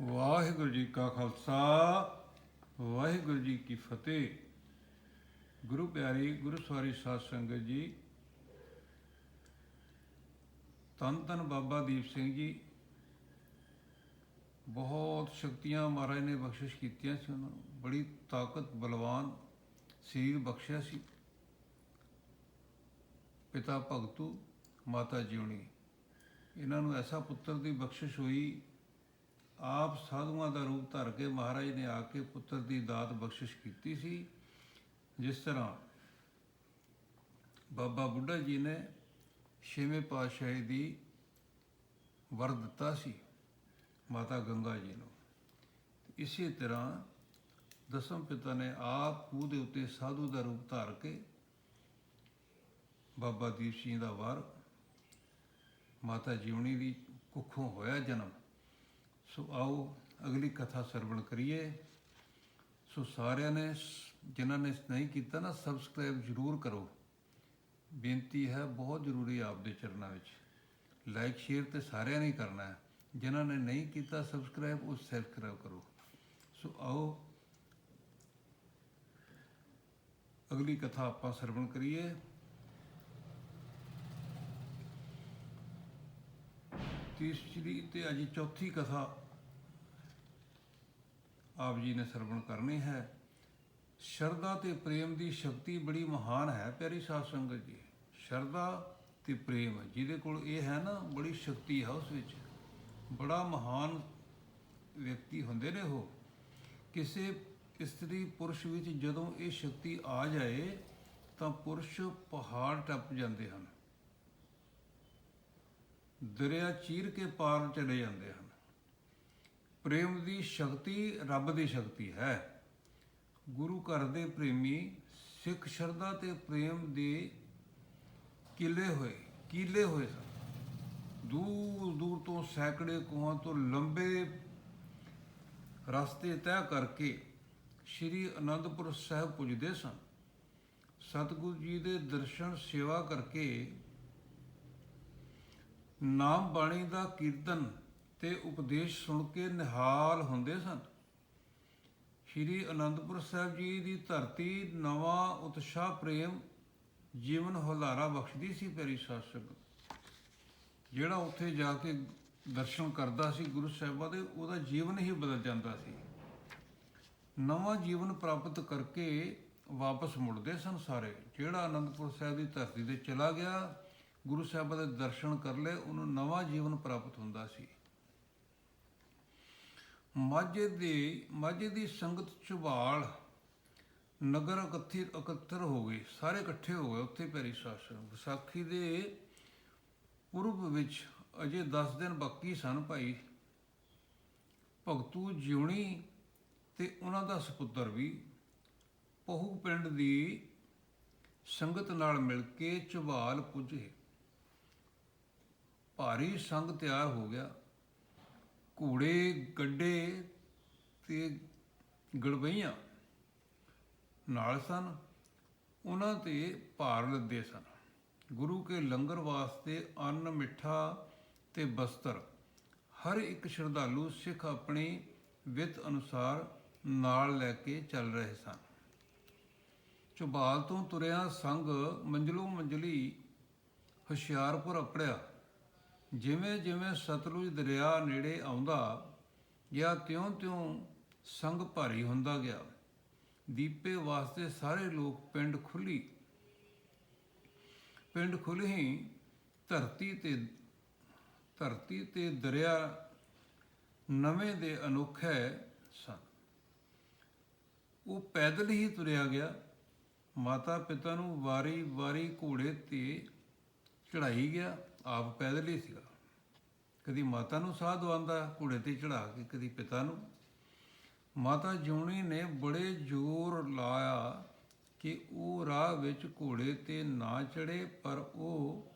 ਵਾਹਿਗੁਰੂ ਜੀ ਕਾ ਖਾਲਸਾ, ਵਾਹਿਗੁਰੂ ਜੀ ਕੀ ਫਤਿਹ। ਗੁਰੂ ਪਿਆਰੀ, ਗੁਰੂ ਸਵਾਰੀ ਸਾਧ ਸੰਗਤ ਜੀ, ਧੰਨ ਧੰਨ ਬਾਬਾ ਦੀਪ ਸਿੰਘ ਜੀ। ਬਹੁਤ ਸ਼ਕਤੀਆਂ ਮਹਾਰਾਜ ਨੇ ਬਖਸ਼ਿਸ਼ ਕੀਤੀਆਂ ਸੀ ਉਹਨਾਂ ਨੂੰ। ਬੜੀ ਤਾਕਤ, ਬਲਵਾਨ ਸਰੀਰ ਬਖਸ਼ਿਆ ਸੀ। ਪਿਤਾ ਭਗਤੂ, ਮਾਤਾ ਜਿਉਣੀ। ਇਹਨਾਂ ਨੂੰ ਐਸਾ ਪੁੱਤਰ ਦੀ ਬਖਸ਼ਿਸ਼ ਹੋਈ ਆਪ ਸਾਧੂਆਂ ਦਾ ਰੂਪ ਧਰ ਕੇ ਮਹਾਰਾਜ ਨੇ ਆ ਕੇ ਪੁੱਤਰ ਦੀ ਦਾਤ ਬਖਸ਼ਿਸ਼ ਕੀਤੀ ਸੀ। ਜਿਸ ਤਰ੍ਹਾਂ ਬਾਬਾ ਬੁੱਢਾ ਜੀ ਨੇ ਛੇਵੇਂ ਪਾਤਸ਼ਾਹੀ ਦੀ ਵਰ ਦਿੱਤਾ ਸੀ, ਮਾਤਾ ਗੰਗਾ ਜੀ ਨੂੰ। ਇਸੇ ਤਰ੍ਹਾਂ ਦਸਮ ਪਿਤਾ ਨੇ ਆਪ ਖੂਹ ਦੇ ਉੱਤੇ ਸਾਧੂ ਦਾ ਰੂਪ ਧਾਰ ਕੇ ਬਾਬਾ ਦੀਪ ਸਿੰਘ ਦਾ ਵਰ, ਮਾਤਾ ਜੀਵਣੀ ਦੀ ਕੁੱਖੋਂ ਹੋਇਆ ਜਨਮ। ਸੋ ਆਓ ਅਗਲੀ ਕਥਾ ਸਰਵਣ ਕਰੀਏ। ਸੋ ਸਾਰਿਆਂ ਨੇ ਜਿਨ੍ਹਾਂ ਨੇ ਨਹੀਂ ਕੀਤਾ ਨਾ, ਸਬਸਕ੍ਰਾਈਬ ਜ਼ਰੂਰ ਕਰੋ। ਬੇਨਤੀ ਹੈ, ਬਹੁਤ ਜ਼ਰੂਰੀ ਹੈ ਆਪਦੇ ਚਰਨਾਂ ਵਿੱਚ। ਲਾਈਕ, ਸ਼ੇਅਰ ਤੇ ਸਾਰਿਆਂ ਨੇ ਕਰਨਾ ਹੈ। ਜਿਨ੍ਹਾਂ ਨੇ ਨਹੀਂ ਕੀਤਾ ਸਬਸਕ੍ਰਾਈਬ, ਉਹ ਸਬਸਕ੍ਰਾਈਬ ਕਰੋ। ਸੋ ਆਓ ਅਗਲੀ ਕਥਾ ਆਪਾਂ ਸਰਵਣ ਕਰੀਏ। ਤੀਸਰੀ ਤੇ ਅਜੀ ਚੌਥੀ ਕਥਾ ਆਪ ਜੀ ਨੇ ਸਰਵਣ ਕਰਨੀ ਹੈ। ਸ਼ਰਧਾ ਤੇ ਪ੍ਰੇਮ ਦੀ ਸ਼ਕਤੀ ਬੜੀ ਮਹਾਨ ਹੈ, ਪਿਆਰੀ ਸਾਧ ਸੰਗਤ ਜੀ। ਸ਼ਰਧਾ ਤੇ ਪ੍ਰੇਮ, ਜਿਹਦੇ ਕੋਲ ਇਹ ਹੈ ਨਾ, ਬੜੀ ਸ਼ਕਤੀ ਹੈ ਉਸ ਵਿੱਚ। ਬੜਾ ਮਹਾਨ ਵਿਅਕਤੀ ਹੁੰਦੇ ਨੇ ਉਹ। ਕਿਸੇ ਇਸਤਰੀ ਪੁਰਸ਼ ਵਿੱਚ ਜਦੋਂ ਇਹ ਸ਼ਕਤੀ ਆ ਜਾਏ, ਤਾਂ ਪੁਰਸ਼ ਪਹਾੜ ਟੱਪ ਜਾਂਦੇ ਹਨ। ਦਰਿਆ ਚੀਰ ਕੇ ਪਾਰ ਚਲੇ ਜਾਂਦੇ ਹਨ। ਪ੍ਰੇਮ ਦੀ ਸ਼ਕਤੀ ਰੱਬ ਦੀ ਸ਼ਕਤੀ ਹੈ। ਗੁਰੂ ਘਰ ਦੇ ਪ੍ਰੇਮੀ ਸਿੱਖ ਸ਼ਰਧਾ ਤੇ ਪ੍ਰੇਮ ਦੇ ਕਿਲੇ ਹੋਏ, ਕੀਲੇ ਹੋਏ ਸਨ। ਦੂਰ ਦੂਰ ਤੋਂ ਸੈਂਕੜੇ ਕੋਹਾਂ ਤੋਂ ਲੰਬੇ ਰਸਤੇ ਤੈਅ ਕਰਕੇ ਸ੍ਰੀ ਅਨੰਦਪੁਰ ਸਾਹਿਬ ਪੁੱਜਦੇ ਸਨ। ਸਤਿਗੁਰੂ ਜੀ ਦੇ ਦਰਸ਼ਨ, ਸੇਵਾ ਕਰਕੇ ਨਾਮ ਬਾਣੀ ਦਾ ਕੀਰਤਨ ਤੇ ਉਪਦੇਸ਼ ਸੁਣ ਕੇ ਨਿਹਾਲ ਹੁੰਦੇ ਸਨ। ਸ਼੍ਰੀ ਅਨੰਦਪੁਰ ਸਾਹਿਬ ਜੀ ਦੀ ਧਰਤੀ ਨਵਾਂ ਉਤਸ਼ਾਹ ਪ੍ਰੇਮ ਜੀਵਨ ਹੁਲਾਰਾ ਬਖਸ਼ਦੀ ਸੀ ਪਿਆਰੀ ਸਾਧ ਸੰਗਤ ਜਿਹੜਾ ਉੱਥੇ ਜਾ ਕੇ ਦਰਸ਼ਨ ਕਰਦਾ ਸੀ ਗੁਰੂ ਸਾਹਿਬਾਂ ਦੇ, ਉਹਦਾ ਜੀਵਨ ਹੀ ਬਦਲ ਜਾਂਦਾ ਸੀ। ਨਵਾਂ ਜੀਵਨ ਪ੍ਰਾਪਤ ਕਰਕੇ ਵਾਪਸ ਮੁੜਦੇ ਸਨ ਸਾਰੇ। ਜਿਹੜਾ ਅਨੰਦਪੁਰ ਸਾਹਿਬ ਦੀ ਧਰਤੀ ਤੇ ਚਲਾ ਗਿਆ, ਗੁਰੂ ਸਾਹਿਬਾਂ ਦੇ ਦਰਸ਼ਨ ਕਰ ਲਏ, ਉਹਨੂੰ ਨਵਾਂ ਜੀਵਨ ਪ੍ਰਾਪਤ ਹੁੰਦਾ ਸੀ। ਮਾਝੇ ਦੇ, ਮਾਝੇ ਦੀ ਸੰਗਤ ਝੁਬਾਲ ਨਗਰ ਇਕੱਠੀ ਇਕੱਤਰ ਹੋ ਗਏ, ਸਾਰੇ ਇਕੱਠੇ ਹੋ ਗਏ ਉੱਥੇ ਪੈਰੀ ਸ਼ਾਸਨ ਵਿਸਾਖੀ ਦੇ ਪੂਰਬ ਵਿੱਚ ਅਜੇ 10 ਦਿਨ ਬਾਕੀ ਸਨ ਭਾਈ। ਭਗਤੂ ਜਿਉਣੀ ਤੇ ਉਹਨਾਂ ਦਾ ਸੁਪੁੱਤਰ ਵੀ ਪਹੁ ਪਿੰਡ ਦੀ ਸੰਗਤ ਨਾਲ ਮਿਲ ਕੇ ਝੁਬਾਲ ਪੁੱਜੇ। ਭਾਰੀ ਸੰਗ ਤਿਆਰ ਹੋ ਗਿਆ। ਘੋੜੇ, ਗੱਡੇ ਤੇ ਗੜਬਈਆਂ ਨਾਲ ਸਨ। ਉਹਨਾਂ ਤੇ ਭਾਰ ਲੱਦੇ ਸਨ। ਗੁਰੂ ਕੇ ਲੰਗਰ ਵਾਸਤੇ ਅੰਨ, ਮਿੱਠਾ ਤੇ ਬਸਤਰ, ਹਰ ਇੱਕ ਸ਼ਰਧਾਲੂ ਸਿੱਖ ਆਪਣੀ ਵਿੱਤ ਅਨੁਸਾਰ ਨਾਲ ਲੈ ਕੇ ਚੱਲ ਰਹੇ ਸਨ। ਚੁਬਾਲ ਤੋਂ ਤੁਰਿਆ ਸੰਗ ਮੰਜਲੋ ਮੰਜਲੀ ਹੁਸ਼ਿਆਰਪੁਰ ਅਪੜਿਆ। ਜਿਵੇਂ ਜਿਵੇਂ ਸਤਲੁਜ ਦਰਿਆ ਨੇੜੇ ਆਉਂਦਾ ਗਿਆ ਤਿਉਂ-ਤਿਉਂ ਸੰਗ ਭਾਰੀ ਹੁੰਦਾ ਗਿਆ, ਦੀਪੇ ਵਾਸਤੇ ਸਾਰੇ ਲੋਕ ਪਿੰਡ ਖੁੱਲੀ। ਪਿੰਡ ਖੁੱਲ੍ਹੀ ਧਰਤੀ ਤੇ ਧਰਤੀ ਤੇ ਦਰਿਆ ਨਵੇਂ ਦੇ ਅਨੋਖੇ ਸਨ। ਉਹ ਪੈਦਲ ਹੀ ਤੁਰਿਆ ਗਿਆ। ਮਾਤਾ ਪਿਤਾ ਨੂੰ ਵਾਰੀ-ਵਾਰੀ ਘੋੜੇ ਤੇ ਚੜਾਈ ਗਿਆ, ਆਪ ਪੈਦਲ ਹੀ ਸੀਗਾ। ਕਦੀ ਮਾਤਾ ਨੂੰ ਸਾਹ ਦਵਾਉਂਦਾ, ਘੋੜੇ ਤੇ ਚੜਾ ਕੇ, ਕਦੀ ਪਿਤਾ ਨੂੰ। ਮਾਤਾ ਜੂਣੀ ਨੇ ਬੜੇ ਜ਼ੋਰ ਲਾਇਆ ਕਿ ਉਹ ਰਾਹ ਵਿੱਚ ਘੋੜੇ ਤੇ ਨਾ ਚੜੇ ਪਰ ਉਹ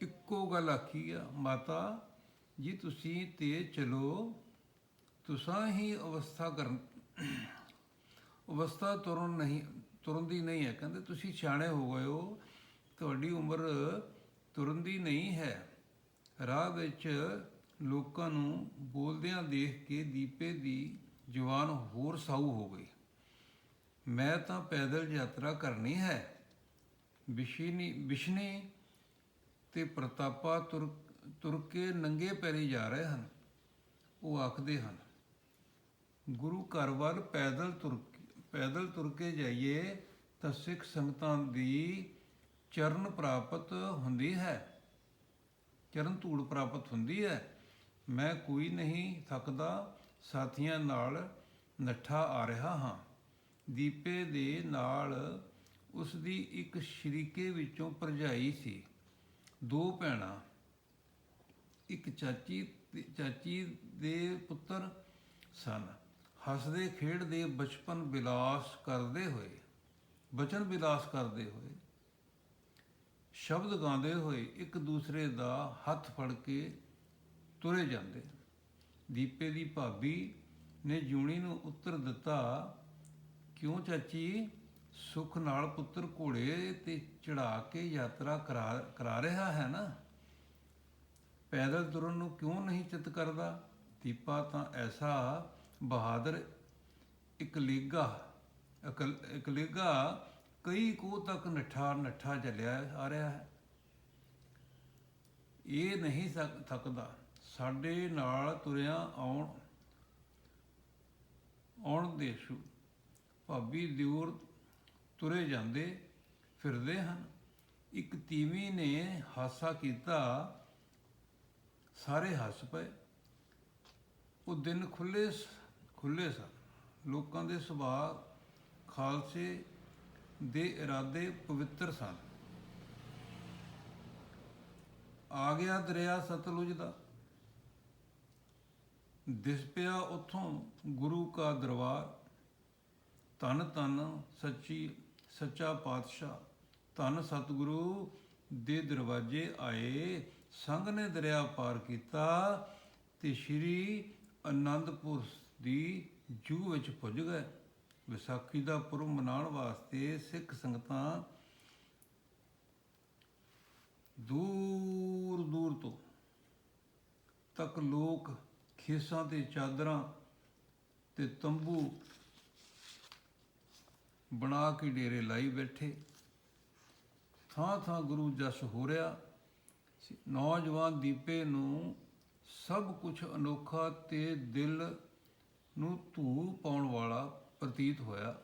ਇੱਕੋ ਗੱਲ ਆਖੀ ਆ, ਮਾਤਾ, ਜੀ ਤੁਸੀਂ ਤੇ ਚਲੋ, ਤੁਸਾਂ ਹੀ ਅਵਸਥਾ ਕਰਨ, ਅਵਸਥਾ ਤੁਰਨ ਨਹੀਂ, ਤੁਰਨ ਦੀ ਨਹੀਂ ਹੈ। ਕਹਿੰਦੇ, ਤੁਸੀਂ ਸਿਆਣੇ ਹੋ ਗਏ ਹੋ ਤੁਹਾਡੀ ਉਮਰ ਤੁਰਨ ਦੀ ਨਹੀਂ ਹੈ। ਰਾਹ ਵਿੱਚ ਲੋਕਾਂ ਨੂੰ ਬੋਲਦਿਆਂ ਦੇਖ ਕੇ ਦੀਪੇ ਦੀ ਜਵਾਨ ਹੋਰ ਸਾਊ ਹੋ ਗਈ। ਮੈਂ ਤਾਂ ਪੈਦਲ ਯਾਤਰਾ ਕਰਨੀ ਹੈ। ਵਿਸ਼ਨੀ ਵਿਸ਼ਨੀ ਤੇ ਪ੍ਰਤਾਪਾ ਤੁਰ ਤੁਰ ਕੇ ਨੰਗੇ ਪੈਰੀ ਜਾ ਰਹੇ ਹਨ। ਉਹ ਆਖਦੇ ਹਨ, ਗੁਰੂ ਘਰ ਵੱਲ ਪੈਦਲ ਤੁਰ ਪੈਦਲ ਤੁਰ ਕੇ ਜਾਈਏ ਤਾਂ ਸਿੱਖ ਸੰਗਤਾਂ ਦੀ ਚਰਨ ਪ੍ਰਾਪਤ ਹੁੰਦੀ ਹੈ। ਚਰਨ ਧੂੜ ਪ੍ਰਾਪਤ ਹੁੰਦੀ ਹੈ। ਮੈਂ ਕੋਈ ਨਹੀਂ ਥੱਕਦਾ, ਸਾਥੀਆਂ ਨਾਲ ਨੱਠਾ ਆ ਰਿਹਾ ਹਾਂ। ਦੀਪੇ ਦੇ ਨਾਲ ਉਸ ਦੀ ਇੱਕ ਸ਼ਰੀਕੇ ਵਿੱਚੋਂ ਭਰਜਾਈ ਸੀ। ਦੋ ਭੈਣਾਂ, ਇੱਕ ਚਾਚੀ ਚਾਚੀ ਦੇ ਪੁੱਤਰ ਸਨ। ਹੱਸਦੇ ਖੇਡਦੇ ਬਚਪਨ ਬਿਲਾਸ ਕਰਦੇ ਹੋਏ, ਬਚਨ ਬਿਲਾਸ ਕਰਦੇ ਹੋਏ ਸ਼ਬਦ ਗਾਉਂਦੇ ਹੋਏ ਇੱਕ ਦੂਸਰੇ ਦਾ ਹੱਥ ਫੜ ਕੇ ਤੁਰੇ ਜਾਂਦੇ ਦੀਪੇ ਦੀ ਭਾਬੀ ਨੇ ਜੂਣੀ ਨੂੰ ਉੱਤਰ ਦਿੱਤਾ, ਕਿਉਂ ਚਾਚੀ? ਸੁਖ ਨਾਲ ਪੁੱਤਰ ਘੋੜੇ ਤੇ ਚੜਾ ਕੇ ਯਾਤਰਾ ਕਰਾ ਕਰਾ ਰਿਹਾ ਹੈ ਨਾ? ਪੈਦਲ ਤੁਰਨ ਨੂੰ ਕਿਉਂ ਨਹੀਂ ਚਿੱਤ ਕਰਦਾ? ਦੀਪਾ ਤਾਂ ਐਸਾ ਬਹਾਦਰ ਇਕਲੇਗਾ ਇਕਲੇਗਾ ਕਈ ਕੋ ਤੱਕ ਨੱਠਾ ਨੱਠਾ ਚੱਲਿਆ ਆ ਰਿਹਾ ਹੈ। ਇਹ ਨਹੀਂ ਥੱਕ- ਥੱਕਦਾ। ਸਾਡੇ ਨਾਲ ਤੁਰਿਆ ਆਉਣ ਆਉਣ ਦੇਸ਼ੂ ਭਾਬੀ ਦਿਉਰ ਤੁਰੇ ਜਾਂਦੇ ਫਿਰਦੇ ਹਨ। ਇੱਕ ਤੀਵੀਂ ਨੇ ਹਾਸਾ ਕੀਤਾ, ਸਾਰੇ ਹੱਸ ਪਏ। ਉਹ ਦਿਨ ਖੁੱਲੇ ਖੁੱਲੇ ਸਨ। ਲੋਕਾਂ ਦੇ ਸੁਭਾਅ ਖਾਲਸੇ ਦੇ ਇਰਾਦੇ ਪਵਿੱਤਰ ਸਨ। ਆ ਗਿਆ ਦਰਿਆ ਸਤਲੁਜ ਦਾ। ਦਿਸ ਪਿਆ ਉਥੋਂ ਗੁਰੂ ਕਾ ਦਰਬਾਰ। ਧੰਨ ਧੰਨ ਸੱਚੀ, ਸੱਚਾ ਪਾਤਸ਼ਾਹ, ਧੰਨ ਸਤਿਗੁਰੂ ਦੇ ਦਰਵਾਜ਼ੇ ਆਏ। ਸੰਗ ਨੇ ਦਰਿਆ ਪਾਰ ਕੀਤਾ ਤੇ ਸ਼੍ਰੀ ਅਨੰਦਪੁਰ ਦੀ ਜੂ ਵਿੱਚ ਪੁੱਜ ਗਏ। ਵਿਸਾਖੀ ਦਾ ਪੁਰਬ ਮਨਾਉਣ ਵਾਸਤੇ ਸਿੱਖ ਸੰਗਤਾਂ ਦੂਰ ਦੂਰ ਤੋਂ ਤੱਕ ਲੋਕ ਖੇਸਾਂ ਤੇ ਚਾਦਰਾਂ ਤੇ ਤੰਬੂ ਬਣਾ ਕੇ ਡੇਰੇ ਲਾਈ ਬੈਠੇ। ਥਾਂ ਥਾਂ ਗੁਰੂ ਜਸ ਹੋ ਰਿਹਾ। ਨੌਜਵਾਨ ਦੀਪੇ ਨੂੰ ਸਭ ਕੁਝ ਅਨੋਖਾ ਤੇ ਦਿਲ ਨੂੰ ਧੂ ਪਾਉਣ ਵਾਲਾ ਪ੍ਰਤੀਤ ਹੋਇਆ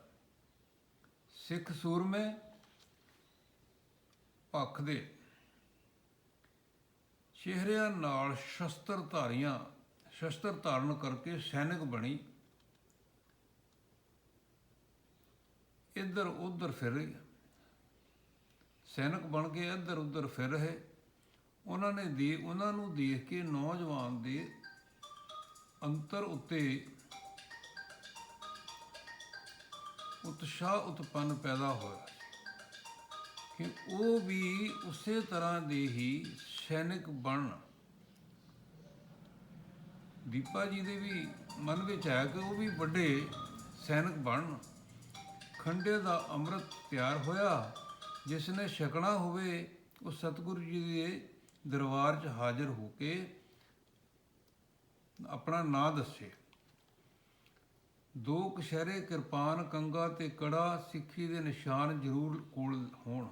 ਸਿੱਖ ਸੂਰਮੇ ਪੱਖ ਦੇ ਚਿਹਰਿਆਂ ਨਾਲ ਸ਼ਸਤਰ ਧਾਰੀਆਂ ਸ਼ਸਤਰ ਧਾਰਨ ਕਰਕੇ ਸੈਨਿਕ ਬਣੀ ਇੱਧਰ ਉੱਧਰ ਫਿਰ ਰਹੀ ਸੈਨਿਕ ਬਣ ਕੇ ਇੱਧਰ ਉੱਧਰ ਫਿਰ ਰਹੇ ਉਹਨਾਂ ਨੇ ਦੇ ਉਹਨਾਂ ਨੂੰ ਦੇਖ ਕੇ ਨੌਜਵਾਨ ਦੇ ਅੰਤਰ ਉੱਤੇ ਉਤਸ਼ਾਹ ਉਤਪੰਨ ਪੈਦਾ ਹੋਇਆ ਕਿ ਉਹ ਵੀ ਉਸੇ ਤਰ੍ਹਾਂ ਦੇ ਹੀ ਸੈਨਿਕ ਬਣਨ। ਦੀਪਾ ਜੀ ਦੇ ਵੀ ਮਨ ਵਿੱਚ ਹੈ ਕਿ ਉਹ ਵੀ ਵੱਡੇ ਸੈਨਿਕ ਬਣਨ। ਖੰਡੇ ਦਾ ਅੰਮ੍ਰਿਤ ਤਿਆਰ ਹੋਇਆ। ਜਿਸ ਨੇ ਛਕਣਾ ਹੋਵੇ, ਉਹ ਸਤਿਗੁਰੂ ਜੀ ਦੇ ਦਰਬਾਰ 'ਚ ਹਾਜ਼ਰ ਹੋ ਕੇ ਆਪਣਾ ਨਾਂ ਦੱਸੇ। ਦੋ ਕਸ਼ਹਿਰੇ ਕਿਰਪਾਨ, ਕੰਗਾ ਤੇ ਕੜਾ ਸਿੱਖੀ ਦੇ ਨਿਸ਼ਾਨ ਜ਼ਰੂਰ ਕੋਲ ਹੋਣ।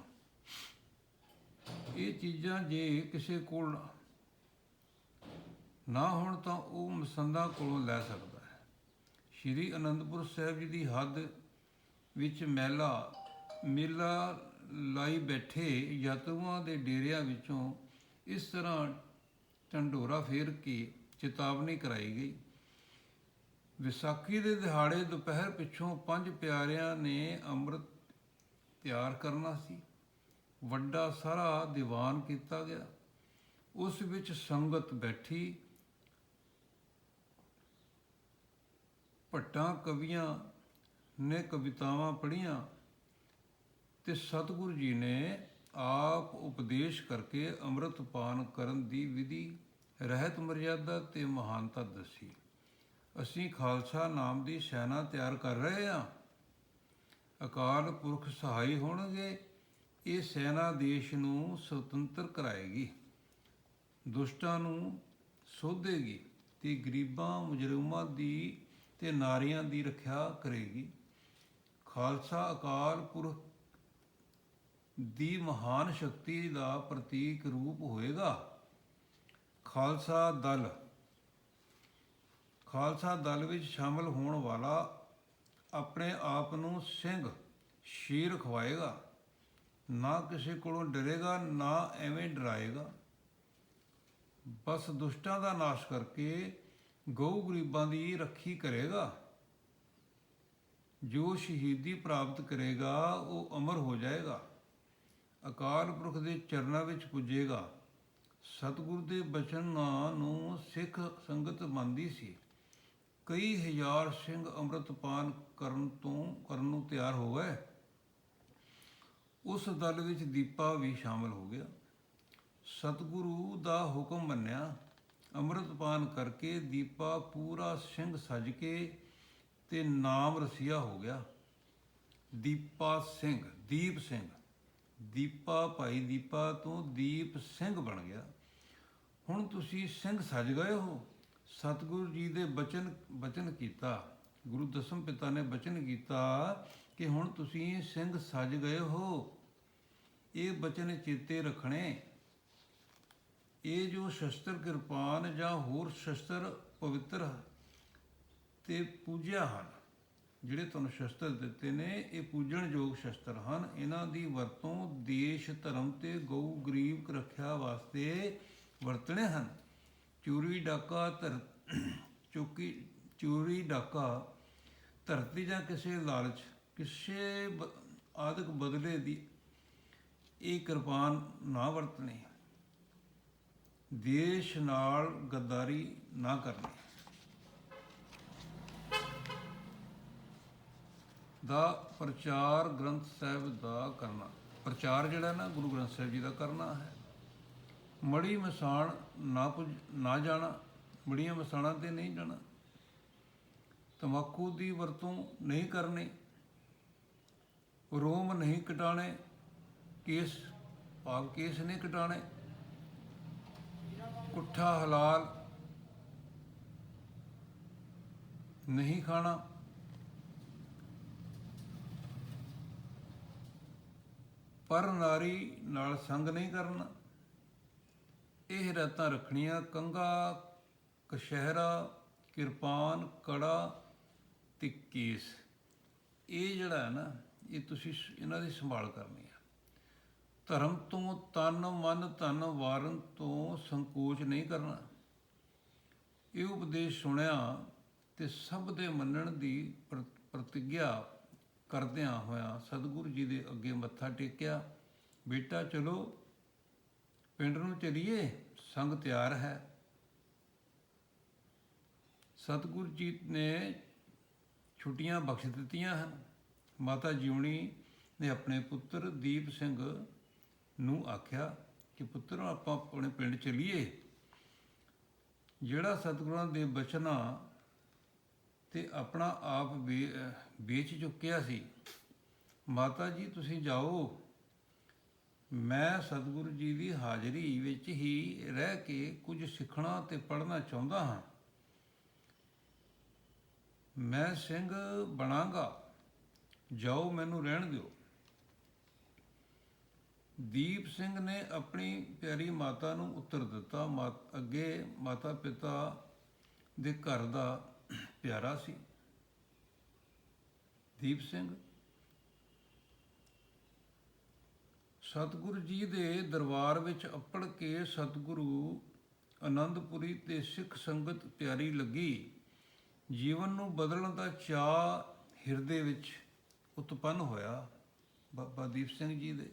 ਇਹ ਚੀਜ਼ਾਂ ਜੇ ਕਿਸੇ ਕੋਲ ਨਾ ਹੋਣ ਤਾਂ ਉਹ ਮਸੰਦਾ ਕੋਲੋਂ ਲੈ ਸਕਦਾ ਹੈ। ਸ਼੍ਰੀ ਅਨੰਦਪੁਰ ਸਾਹਿਬ ਜੀ ਦੀ ਹੱਦ ਵਿੱਚ ਮੇਲਾ ਮੇਲਾ ਲਾਈ ਬੈਠੇ ਯਾਤਰੂਆਂ ਦੇ ਡੇਰਿਆਂ ਵਿੱਚੋਂ ਇਸ ਤਰ੍ਹਾਂ ਢੰਡੋਰਾ ਫੇਰ ਕੇ ਚੇਤਾਵਨੀ ਕਰਾਈ ਗਈ। ਵਿਸਾਖੀ ਦੇ ਦਿਹਾੜੇ ਦੁਪਹਿਰ ਪਿੱਛੋਂ ਪੰਜ ਪਿਆਰਿਆਂ ਨੇ ਅੰਮ੍ਰਿਤ ਤਿਆਰ ਕਰਨਾ ਸੀ। ਵੱਡਾ ਸਾਰਾ ਦੀਵਾਨ ਕੀਤਾ ਗਿਆ। ਉਸ ਵਿੱਚ ਸੰਗਤ ਬੈਠੀ। ਭੱਟਾਂ, ਕਵੀਆਂ ਨੇ ਕਵਿਤਾਵਾਂ ਪੜ੍ਹੀਆਂ ਤੇ ਸਤਿਗੁਰੂ ਜੀ ਨੇ ਆਪ ਉਪਦੇਸ਼ ਕਰਕੇ ਅੰਮ੍ਰਿਤ ਪਾਨ ਕਰਨ ਦੀ ਵਿਧੀ, ਰਹਿਤ ਮਰਿਆਦਾ ਤੇ ਮਹਾਨਤਾ ਦੱਸੀ। ਅਸੀਂ ਖਾਲਸਾ ਨਾਮ ਦੀ ਸੈਨਾ ਤਿਆਰ ਕਰ ਰਹੇ ਹਾਂ। ਅਕਾਲ ਪੁਰਖ ਸਹਾਈ ਹੋਣਗੇ। ਇਹ ਸੈਨਾ ਦੇਸ਼ ਨੂੰ ਸੁਤੰਤਰ ਕਰਾਏਗੀ। ਦੁਸ਼ਟਾਂ ਨੂੰ ਸੋਧੇਗੀ ਤੇ ਗਰੀਬਾਂ, ਮੁਜਰਮਾਂ ਦੀ ਤੇ ਨਾਰੀਆਂ ਦੀ ਰੱਖਿਆ ਕਰੇਗੀ। ਖਾਲਸਾ ਅਕਾਲ ਪੁਰਖ ਦੀ ਮਹਾਨ ਸ਼ਕਤੀ ਦਾ ਪ੍ਰਤੀਕ ਰੂਪ ਹੋਏਗਾ। ਖਾਲਸਾ ਦਲ ਖਾਲਸਾ ਦਲ ਵਿੱਚ ਸ਼ਾਮਲ ਹੋਣ ਵਾਲਾ ਆਪਣੇ ਆਪ ਨੂੰ ਸਿੰਘ ਸ਼ੀਰ ਖਵਾਏਗਾ। ਨਾ ਕਿਸੇ ਕੋਲੋਂ ਡਰੇਗਾ, ਨਾ ਐਵੇਂ ਡਰਾਏਗਾ। ਬਸ ਦੁਸ਼ਟਾਂ ਦਾ ਨਾਸ਼ ਕਰਕੇ ਗਊ ਗਰੀਬਾਂ ਦੀ ਰੱਖੀ ਕਰੇਗਾ। ਜੋ ਸ਼ਹੀਦੀ ਪ੍ਰਾਪਤ ਕਰੇਗਾ, ਉਹ ਅਮਰ ਹੋ ਜਾਏਗਾ। ਅਕਾਲ ਪੁਰਖ ਦੇ ਚਰਨਾਂ ਵਿੱਚ ਪੁੱਜੇਗਾ। ਸਤਿਗੁਰ ਦੇ ਬਚਨਾਂ ਨੂੰ ਸਿੱਖ ਸੰਗਤ ਮੰਨਦੀ ਸੀ। ਕਈ ਹਜ਼ਾਰ ਸਿੰਘ ਅੰਮ੍ਰਿਤਪਾਨ ਕਰਨ ਤੋਂ, ਕਰਨ ਨੂੰ ਤਿਆਰ ਹੋ ਗਏ। ਉਸ ਦਲ ਵਿੱਚ ਦੀਪਾ ਵੀ ਸ਼ਾਮਲ ਹੋ ਗਿਆ। ਸਤਿਗੁਰੂ ਦਾ ਹੁਕਮ ਮੰਨਿਆ। ਅੰਮ੍ਰਿਤਪਾਨ ਕਰਕੇ ਦੀਪਾ ਪੂਰਾ ਸਿੰਘ ਸਜ ਕੇ ਤੇ ਨਾਮ ਰਸੀਆ ਹੋ ਗਿਆ। ਦੀਪਾ ਸਿੰਘ, ਦੀਪ ਸਿੰਘ। ਦੀਪਾ ਭਾਈ ਦੀਪਾ ਤੋਂ ਦੀਪ ਸਿੰਘ ਬਣ ਗਿਆ। ਹੁਣ ਤੁਸੀਂ ਸਿੰਘ ਸਜ ਗਏ ਹੋ। ਸਤਿਗੁਰੂ ਜੀ ਦੇ ਬਚਨ ਬਚਨ ਕੀਤਾ। ਗੁਰੂ ਦਸਮ ਪਿਤਾ ਨੇ ਬਚਨ ਕੀਤਾ ਕਿ ਹੁਣ ਤੁਸੀਂ ਸਿੰਘ ਸਜ ਗਏ ਹੋ। ਇਹ ਬਚਨ ਚੇਤੇ ਰੱਖਣੇ। ਇਹ ਜੋ ਸ਼ਸਤਰ ਕਿਰਪਾਨ ਜਾਂ ਹੋਰ ਸ਼ਸਤਰ ਪਵਿੱਤਰ ਤੇ ਪੂਜਿਆ ਹਨ, ਜਿਹੜੇ ਤੁਹਾਨੂੰ ਸ਼ਸਤਰ ਦਿੱਤੇ ਨੇ, ਇਹ ਪੂਜਣਯੋਗ ਸ਼ਸਤਰ ਹਨ। ਇਹਨਾਂ ਦੀ ਵਰਤੋਂ ਦੇਸ਼ ਧਰਮ ਤੇ ਗਊ ਗਰੀਬ ਰੱਖਿਆ ਵਾਸਤੇ ਵਰਤਣੇ ਹਨ। ਚੋਰੀ, ਡਾਕਾ, ਧਰ, ਚੁੱਕੀ, ਚੋਰੀ, ਡਾਕਾ, ਧਰਤੀ ਜਾਂ ਕਿਸੇ ਲਾਲਚ, ਕਿਸੇ ਬ- ਆਦਿਕ ਬਦਲੇ ਦੀ ਇਹ ਕਿਰਪਾਨ ਨਾ ਵਰਤਣੀ। ਦੇਸ਼ ਨਾਲ ਗੱਦਾਰੀ ਨਾ ਕਰਨੀ। ਦਾ ਪ੍ਰਚਾਰ ਗ੍ਰੰਥ ਸਾਹਿਬ ਦਾ ਕਰਨਾ। ਪ੍ਰਚਾਰ ਜਿਹੜਾ ਨਾ ਗੁਰੂ ਗ੍ਰੰਥ ਸਾਹਿਬ ਜੀ ਦਾ ਕਰਨਾ ਹੈ। ਮੜੀ ਮਸਾਣ ਨਾ ਕੁਝ ਨਾ ਜਾਣਾ, ਮੜੀਆਂ ਮਸਾਣਾਂ ਤੇ ਨਹੀਂ ਜਾਣਾ। ਤਮਾਕੂ ਦੀ ਵਰਤੋਂ ਨਹੀਂ ਕਰਨੀ, ਰੋਮ ਨਹੀਂ ਕਟਾਣੇ, ਕੇਸ, ਭਾਵ ਕੇਸ ਨਹੀਂ ਕਟਾਣੇ ਕੁੱਠਾ ਹਲਾਲ ਨਹੀਂ ਖਾਣਾ। ਪਰ ਨਾਰੀ ਨਾਲ ਸੰਗ ਨਹੀਂ ਕਰਨਾ। ਇਹ ਰਤਾਂ ਰੱਖਣੀਆਂ ਕੰਗਾ ਕਸ਼ਹਿਰਾ, ਕਿਰਪਾਨ, ਕੜਾ ਤੇ ਕੇਸ। ਇਹ ਜਿਹੜਾ ਹੈ ਨਾ, ਇਹ ਤੁਸੀਂ ਸ- ਇਹਨਾਂ ਦੀ ਸੰਭਾਲ ਕਰਨੀ ਹੈ ਧਰਮ ਤੋਂ ਤਨ, ਮਨ, ਧਨ, ਵਾਰਨ ਤੋਂ ਸੰਕੋਚ ਨਹੀਂ ਕਰਨਾ। ਇਹ ਉਪਦੇਸ਼ ਸੁਣਿਆ ਤੇ ਸਭ ਦੇ ਮੰਨਣ ਦੀ ਪ੍ਰ- ਪ੍ਰਤਿਗਿਆ ਕਰਦਿਆਂ ਹੋਇਆ ਸਤਿਗੁਰੂ ਜੀ ਦੇ ਅੱਗੇ ਮੱਥਾ ਟੇਕਿਆ। ਬੇਟਾ, ਚਲੋ ਪਿੰਡ ਨੂੰ ਚਲੀਏ, ਸੰਗ ਤਿਆਰ ਹੈ। ਸਤਿਗੁਰੂ ਜੀ ਨੇ ਛੁੱਟੀਆਂ ਬਖਸ਼ ਦਿੱਤੀਆਂ ਹਨ। ਮਾਤਾ ਜੀਵਣੀ ਨੇ ਆਪਣੇ ਪੁੱਤਰ ਦੀਪ ਸਿੰਘ ਨੂੰ ਆਖਿਆ ਕਿ ਪੁੱਤਰ, ਆਪਾਂ ਆਪਣੇ ਪਿੰਡ ਚਲੀਏ। ਜਿਹੜਾ ਸਤਿਗੁਰਾਂ ਦੇ ਬਚਨਾਂ ਤੇ ਆਪਣਾ ਆਪ ਵੇ- ਵੇਚ ਚੁੱਕਿਆ ਸੀ, ਮਾਤਾ ਜੀ ਤੁਸੀਂ ਜਾਓ। ਮੈਂ ਸਤਿਗੁਰੂ ਜੀ ਦੀ ਹਾਜ਼ਰੀ ਵਿੱਚ ਹੀ ਰਹਿ ਕੇ ਕੁਝ ਸਿੱਖਣਾ ਤੇ ਪੜ੍ਹਨਾ ਚਾਹੁੰਦਾ ਹਾਂ। ਮੈਂ ਸਿੰਘ ਬਣਾਂਗਾ, ਜਾਓ ਮੈਨੂੰ ਰਹਿਣ ਦਿਓ। ਦੀਪ ਸਿੰਘ ਨੇ ਆਪਣੀ ਪਿਆਰੀ ਮਾਤਾ ਨੂੰ ਉੱਤਰ ਦਿੱਤਾ। ਮਾ- ਅੱਗੇ ਮਾਤਾ ਪਿਤਾ ਦੇ ਘਰ ਦਾ ਪਿਆਰਾ ਸੀ। ਦੀਪ ਸਿੰਘ ਸਤਿਗੁਰੂ ਜੀ ਦੇ ਦਰਬਾਰ ਵਿੱਚ ਅੱਪੜ ਕੇ ਸਤਿਗੁਰੂ ਆਨੰਦਪੁਰੀ ਤੇ ਸਿੱਖ ਸੰਗਤ ਪਿਆਰੀ ਲੱਗੀ। ਜੀਵਨ ਨੂੰ ਬਦਲਣ ਦਾ ਚਾਅ ਹਿਰਦੇ ਵਿੱਚ ਉਤਪੰਨ ਹੋਇਆ ਬਾਬਾ ਦੀਪ ਸਿੰਘ ਜੀ ਦੇ।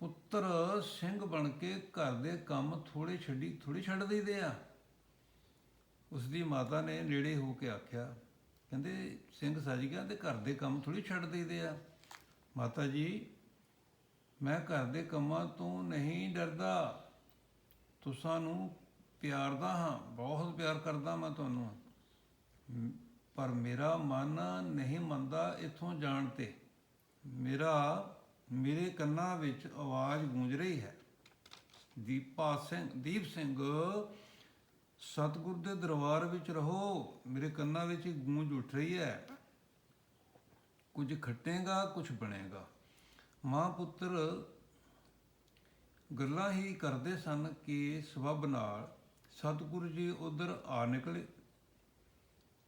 ਪੁੱਤਰ ਸਿੰਘ ਬਣ ਕੇ ਘਰ ਦੇ ਕੰਮ ਥੋੜੇ ਛੱਡੀ ਥੋੜੀ ਛੱਡ ਦਈਦੇ ਆ। ਉਸ ਦੀ ਮਾਤਾ ਨੇ ਨੇੜੇ ਹੋ ਕੇ ਆਖਿਆ, ਕਹਿੰਦੇ, ਸਿੰਘ ਸੱਜ ਗਿਆ ਤੇ ਘਰ ਦੇ ਕੰਮ ਥੋੜੀ ਛੱਡ ਦਈਦੇ ਆ। ਮਾਤਾ ਜੀ ਮੈਂ ਘਰ ਦੇ ਕੰਮਾਂ ਤੋਂ ਨਹੀਂ ਡਰਦਾ। ਤੁਸਾਂ ਨੂੰ ਪਿਆਰਦਾ ਹਾਂ, ਬਹੁਤ ਪਿਆਰ ਕਰਦਾ ਮੈਂ ਤੁਹਾਨੂੰ। ਪਰ ਮੇਰਾ ਮਨ ਨਹੀਂ ਮੰਨਦਾ ਇੱਥੋਂ ਜਾਣ ਤੇ। ਮੇਰਾ, ਮੇਰੇ ਕੰਨਾਂ ਵਿੱਚ ਆਵਾਜ਼ ਗੂੰਜ ਰਹੀ ਹੈ। ਦੀਪਾ ਸਿੰਘ, ਦੀਪ ਸਿੰਘ, ਸਤਿਗੁਰ ਦੇ ਦਰਬਾਰ ਵਿੱਚ ਰਹੋ। ਮੇਰੇ ਕੰਨਾਂ ਵਿੱਚ ਗੂੰਜ ਉੱਠ ਰਹੀ ਹੈ। ਕੁਝ ਖੱਟੇਗਾ, ਕੁਝ ਬਣੇਗਾ। ਮਾਂ ਪੁੱਤਰ ਗੱਲਾਂ ਹੀ ਕਰਦੇ ਸਨ ਕਿ ਸਬਬ ਨਾਲ ਸਤਿਗੁਰੂ ਜੀ ਉਧਰ ਆ ਨਿਕਲੇ।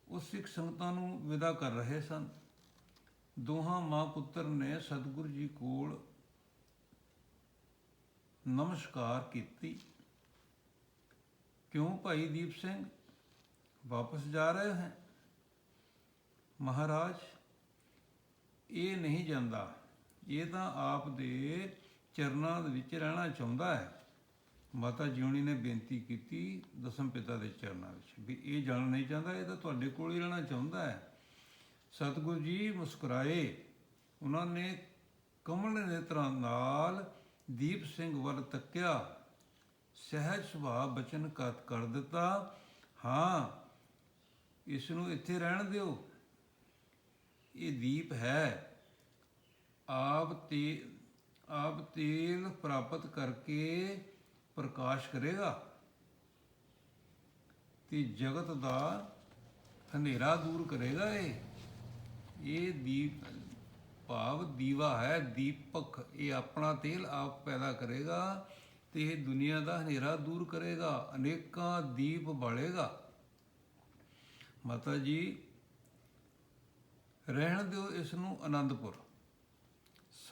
ਉਹ ਸਿੱਖ ਸੰਗਤਾਂ ਨੂੰ ਵਿਦਾ ਕਰ ਰਹੇ ਸਨ। ਦੋਹਾਂ ਮਾਂ ਪੁੱਤਰ ਨੇ ਸਤਿਗੁਰੂ ਜੀ ਕੋਲ ਨਮਸਕਾਰ ਕੀਤੀ। ਕਿਉਂ ਭਾਈ ਦੀਪ ਸਿੰਘ? ਵਾਪਸ ਜਾ ਰਹੇ ਹੈ? ਮਹਾਰਾਜ, ਇਹ ਨਹੀਂ ਜਾਂਦਾ। ਇਹ ਤਾਂ ਆਪ ਦੇ ਚਰਨਾਂ ਦੇ ਵਿੱਚ ਰਹਿਣਾ ਚਾਹੁੰਦਾ ਹੈ। ਮਾਤਾ ਜਿਉਣੀ ਨੇ ਬੇਨਤੀ ਕੀਤੀ ਦਸਮ ਪਿਤਾ ਦੇ ਚਰਨਾਂ ਵਿੱਚ ਵੀ ਇਹ ਜਾਣਾ ਨਹੀਂ ਚਾਹੁੰਦਾ, ਇਹ ਤਾਂ ਤੁਹਾਡੇ ਕੋਲ ਹੀ ਰਹਿਣਾ ਚਾਹੁੰਦਾ ਹੈ। ਸਤਿਗੁਰੂ ਜੀ ਮੁਸਕਰਾਏ। ਉਹਨਾਂ ਨੇ ਕਮਲ ਨੇਤਰਾਂ ਨਾਲ ਦੀਪ ਸਿੰਘ ਵੱਲ ਤੱਕਿਆ। ਸਹਿਜ ਸੁਭਾਅ ਬਚਨ ਕਰ ਕਰ ਦਿੱਤਾ। ਹਾਂ, ਇਸ ਨੂੰ ਇੱਥੇ ਰਹਿਣ ਦਿਓ। ਇਹ ਦੀਪ ਹੈ। ਆਪ ਤੇ ਆਪ ਤੇਲ ਪ੍ਰਾਪਤ ਕਰਕੇ ਪ੍ਰਕਾਸ਼ ਕਰੇਗਾ। ਤੇ ਜਗਤ ਦਾ ਹਨੇਰਾ ਦੂਰ ਕਰੇਗਾ ਇਹ। ਇਹ ਦੀਪ, ਭਾਵ ਦੀਵਾ ਹੈ, ਦੀਪਕ। ਇਹ ਆਪਣਾ ਤੇਲ ਆਪ ਪੈਦਾ ਕਰੇਗਾ ਤੇ ਇਹ ਦੁਨੀਆ ਦਾ ਹਨੇਰਾ ਦੂਰ ਕਰੇਗਾ। ਅਨੇਕਾਂ ਦੀਪ ਬਾਲੇਗਾ। ਮਾਤਾ ਜੀ, ਰਹਿਣ ਦਿਓ ਇਸ ਨੂੰ ਆਨੰਦਪੁਰ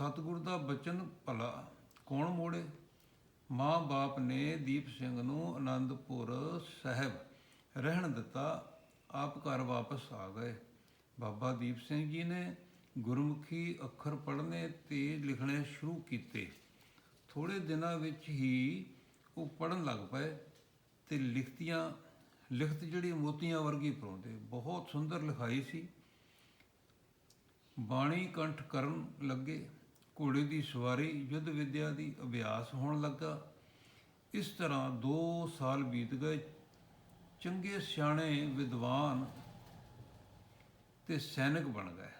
ਸਤਿਗੁਰ ਦਾ ਬਚਨ ਭਲਾ, ਕੌਣ ਮੋੜੇ? ਮਾਂ-ਬਾਪ ਨੇ ਦੀਪ ਸਿੰਘ ਨੂੰ ਆਨੰਦਪੁਰ ਸਾਹਿਬ ਰਹਿਣ ਦਿੱਤਾ, ਆਪ ਘਰ ਵਾਪਸ ਆ ਗਏ। ਬਾਬਾ ਦੀਪ ਸਿੰਘ ਜੀ ਨੇ ਗੁਰਮੁਖੀ ਅੱਖਰ ਪੜ੍ਹਨੇ ਤੇ ਲਿਖਣੇ ਸ਼ੁਰੂ ਕੀਤੇ। ਥੋੜੇ ਦਿਨਾਂ ਵਿੱਚ ਹੀ ਉਹ ਪੜਨ ਲੱਗ ਪਏ ਤੇ ਲਿਖਤੀਆਂ, ਲਿਖਤ ਜਿਹੜੀ ਮੋਤੀਆਂ ਵਰਗੀ ਪਰੋਂਦੇ ਬਹੁਤ ਸੁੰਦਰ ਲਿਖਾਈ ਸੀ। ਬਾਣੀ ਕੰਠ ਕਰਨ ਲੱਗੇ। ਘੋੜੇ ਦੀ ਸਵਾਰੀ, ਯੁੱਧ ਵਿਦਿਆ ਦੀ ਅਭਿਆਸ ਹੋਣ ਲੱਗਾ। ਇਸ ਤਰ੍ਹਾਂ 2 ਸਾਲ ਬੀਤ ਗਏ। ਚੰਗੇ ਸਿਆਣੇ ਵਿਦਵਾਨ ਤੇ ਸੈਨਿਕ ਬਣ ਗਏ।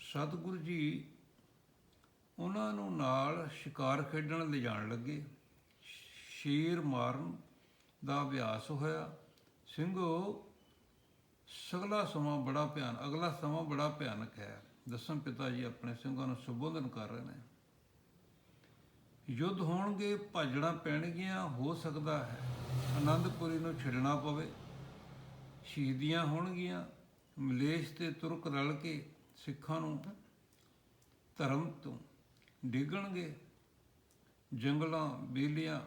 ਸਤਿਗੁਰੂ ਜੀ ਉਹਨਾਂ ਨੂੰ ਨਾਲ ਸ਼ਿਕਾਰ ਖੇਡਣ ਲਿਜਾਣ ਲੱਗੇ। ਸ਼ੇਰ ਮਾਰਨ ਦਾ ਅਭਿਆਸ ਹੋਇਆ। ਸਿੰਘੋ, ਸਗਲਾ ਸਮਾਂ ਬੜਾ ਭਿਆਨ, ਅਗਲਾ ਸਮਾਂ ਬੜਾ ਭਿਆਨਕ ਹੈ। ਦਸਮ ਪਿਤਾ ਜੀ ਆਪਣੇ ਸਿੰਘਾਂ ਨੂੰ ਸੰਬੋਧਨ ਕਰ ਰਹੇ ਨੇ। ਯੁੱਧ ਹੋਣਗੇ ਭਾਜਣਾ ਪੈਣਗੀਆਂ, ਹੋ ਸਕਦਾ ਹੈ। ਆਨੰਦਪੁਰੀ ਨੂੰ ਛੱਡਣਾ ਪਵੇ। ਸ਼ਹੀਦੀਆਂ ਹੋਣਗੀਆਂ, ਮਲੇਸ਼ ਤੇ ਤੁਰਕ ਰਲ ਕੇ ਸਿੱਖਾਂ ਨੂੰ ਧਰਮ ਤੋਂ ਡਿੱਗਣਗੇ। ਜੰਗਲਾਂ, ਬੇਲੀਆਂ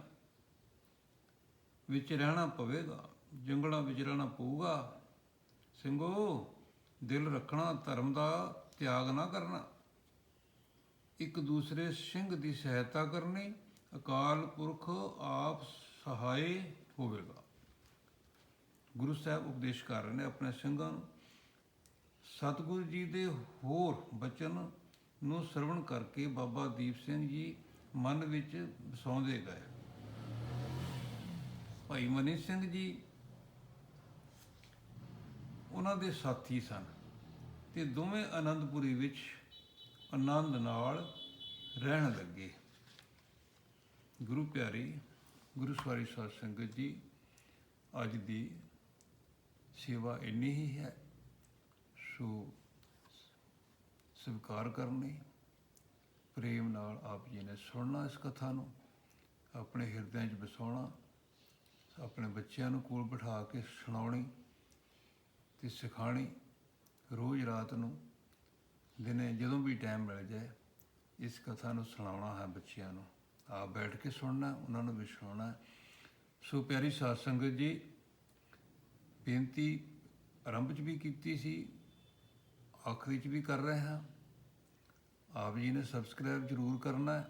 ਵਿੱਚ ਰਹਿਣਾ ਪਵੇਗਾ। ਜੰਗਲਾਂ ਵਿੱਚ ਰਹਿਣਾ ਪਊਗਾ। ਸਿੰਘੋ, ਦਿਲ ਰੱਖਣਾ ਧਰਮ ਦਾ। ਤਿਆਗ ਨਾ ਕਰਨਾ ਇੱਕ ਦੂਸਰੇ ਸਿੰਘ ਦੀ ਸਹਾਇਤਾ ਕਰਨੀ ਅਕਾਲ ਪੁਰਖ ਆਪ ਸਹਾਈ ਹੋਵੇਗਾ ਗੁਰੂ ਸਾਹਿਬ ਉਪਦੇਸ਼ ਕਰ ਰਹੇ ਨੇ ਆਪਣੇ ਸਿੰਘਾਂ ਨੂੰ ਸਤਿਗੁਰੂ ਜੀ ਦੇ ਹੋਰ ਬਚਨ ਨੂੰ ਸਰਵਣ ਕਰਕੇ ਬਾਬਾ ਦੀਪ ਸਿੰਘ ਜੀ ਮਨ ਵਿੱਚ ਵਸਾਉਂਦੇ ਗਏ ਭਾਈ ਮਨੀ ਸਿੰਘ ਜੀ ਉਹਨਾਂ ਦੇ ਸਾਥੀ ਸਨ ਤੇ ਦੋਵੇਂ ਆਨੰਦਪੁਰੀ ਵਿੱਚ ਆਨੰਦ ਨਾਲ ਰਹਿਣ ਲੱਗੇ। ਗੁਰੂ ਪਿਆਰੀ, ਗੁਰੂ ਸਵਾਰੀ ਸਾਧ ਸੰਗਤ ਜੀ, ਅੱਜ ਦੀ ਸੇਵਾ ਇੰਨੀ ਹੀ ਹੈ, ਸੋ ਸਵੀਕਾਰ ਕਰਨੀ, ਪ੍ਰੇਮ ਨਾਲ ਆਪ ਜੀ ਨੇ ਸੁਣਨਾ ਇਸ ਕਥਾ ਨੂੰ, ਆਪਣੇ ਹਿਰਦਿਆਂ 'ਚ ਵਸਾਉਣਾ ਆਪਣੇ ਬੱਚਿਆਂ ਨੂੰ ਕੋਲ ਬਿਠਾ ਕੇ ਸੁਣਾਉਣੀ ਤੇ ਸਿਖਾਣੀ ਰੋਜ਼ ਰਾਤ ਨੂੰ, ਦਿਨੇ ਜਦੋਂ ਵੀ ਟਾਈਮ ਮਿਲ ਜਾਏ, ਇਸ ਕਥਾ ਨੂੰ ਸੁਣਾਉਣਾ ਹੈ ਬੱਚਿਆਂ ਨੂੰ। ਆਪ ਬੈਠ ਕੇ ਸੁਣਨਾ, ਉਹਨਾਂ ਨੂੰ ਵੀ ਸੁਣਾਉਣਾ ਸੋ ਪਿਆਰੀ ਸਾਧ ਸੰਗਤ ਜੀ, ਬੇਨਤੀ ਆਰੰਭ 'ਚ ਵੀ ਕੀਤੀ ਸੀ, ਆਖਰੀ 'ਚ ਵੀ ਕਰ ਰਹੇ ਹਾਂ। ਆਪ ਜੀ ਨੇ ਸਬਸਕ੍ਰਾਈਬ ਜ਼ਰੂਰ ਕਰਨਾ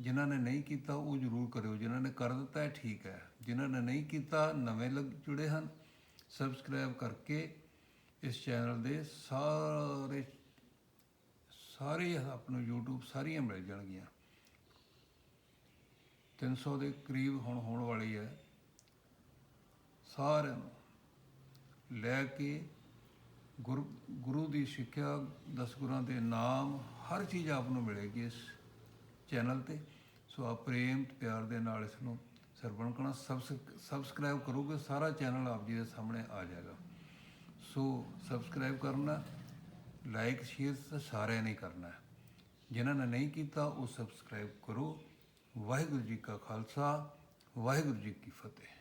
ਜਿਨ੍ਹਾਂ ਨੇ ਨਹੀਂ ਕੀਤਾ, ਉਹ ਜ਼ਰੂਰ ਕਰਿਓ। ਜਿਨ੍ਹਾਂ ਨੇ ਕਰ ਦਿੱਤਾ ਹੈ ਠੀਕ ਹੈ। ਜਿਨ੍ਹਾਂ ਨੇ ਨਹੀਂ ਕੀਤਾ, ਨਵੇਂ ਲੱਗ ਜੁੜੇ ਹਨ ਸਬਸਕ੍ਰਾਈਬ ਕਰਕੇ ਇਸ ਚੈਨਲ ਦੇ ਸਾਰੇ ਸਾਰੇ ਆਪ ਨੂੰ YouTube ਸਾਰੀਆਂ ਮਿਲ ਜਾਣਗੀਆਂ। 300 ਦੇ ਕਰੀਬ ਹੁਣ ਹੋਣ ਵਾਲੀ ਹੈ। ਸਾਰਿਆਂ ਨੂੰ ਲੈ ਕੇ ਗੁਰੂ ਗੁਰੂ ਦੀ ਸਿੱਖਿਆ, ਦਸ ਗੁਰਾਂ ਦੇ ਨਾਮ, ਹਰ ਚੀਜ਼ ਆਪ ਨੂੰ ਮਿਲੇਗੀ ਇਸ ਚੈਨਲ ਤੇ। ਸੋ ਆਪ ਪ੍ਰੇਮ ਤੇ ਪਿਆਰ ਦੇ ਨਾਲ ਇਸ ਨੂੰ ਸਰਵਣ ਕਰਨਾ। ਸਬਸਕ੍ਰਾਈਬ ਕਰੋਗੇ, ਸਾਰਾ ਚੈਨਲ ਆਪ ਜੀ ਦੇ ਸਾਹਮਣੇ ਆ ਜਾਏਗਾ। ਸੋ ਸਬਸਕ੍ਰਾਈਬ ਕਰਨਾ ਲਾਈਕ ਸ਼ੇਅਰ ਤਾਂ ਸਾਰਿਆਂ ਨੇ ਕਰਨਾ ਜਿਨ੍ਹਾਂ ਨੇ ਨਹੀਂ ਕੀਤਾ, ਉਹ ਸਬਸਕ੍ਰਾਈਬ ਕਰੋ। ਵਾਹਿਗੁਰੂ ਜੀ ਕਾ ਖਾਲਸਾ, ਵਾਹਿਗੁਰੂ ਜੀ ਕੀ ਫਤਿਹ।